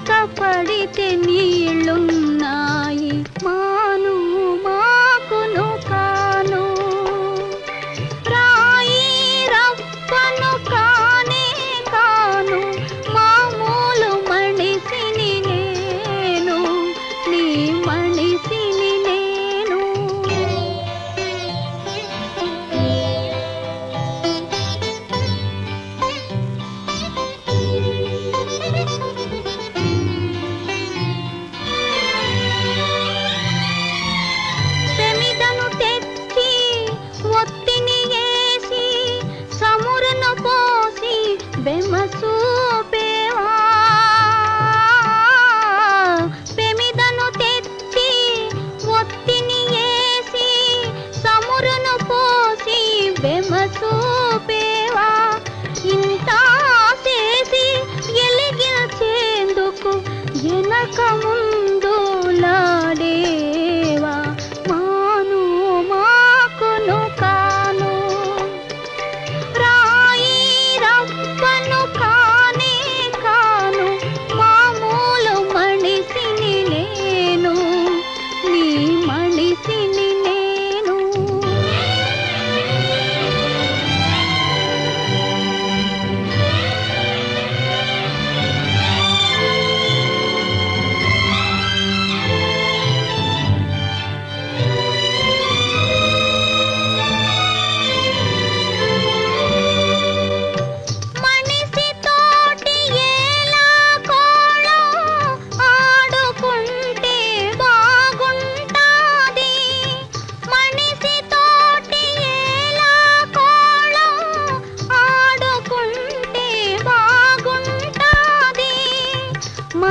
కష్టపడితే నీళ్ళున్నాయి. మా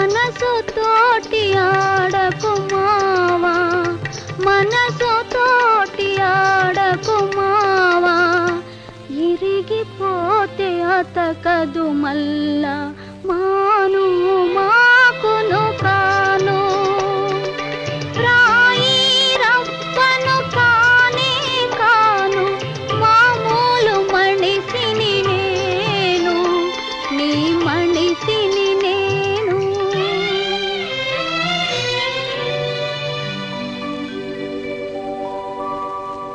మనసు తోటి ఆడకుమావా మనసు తోటి ఆడకుమావా ఇరిగిపోతే అతకదు మల్లా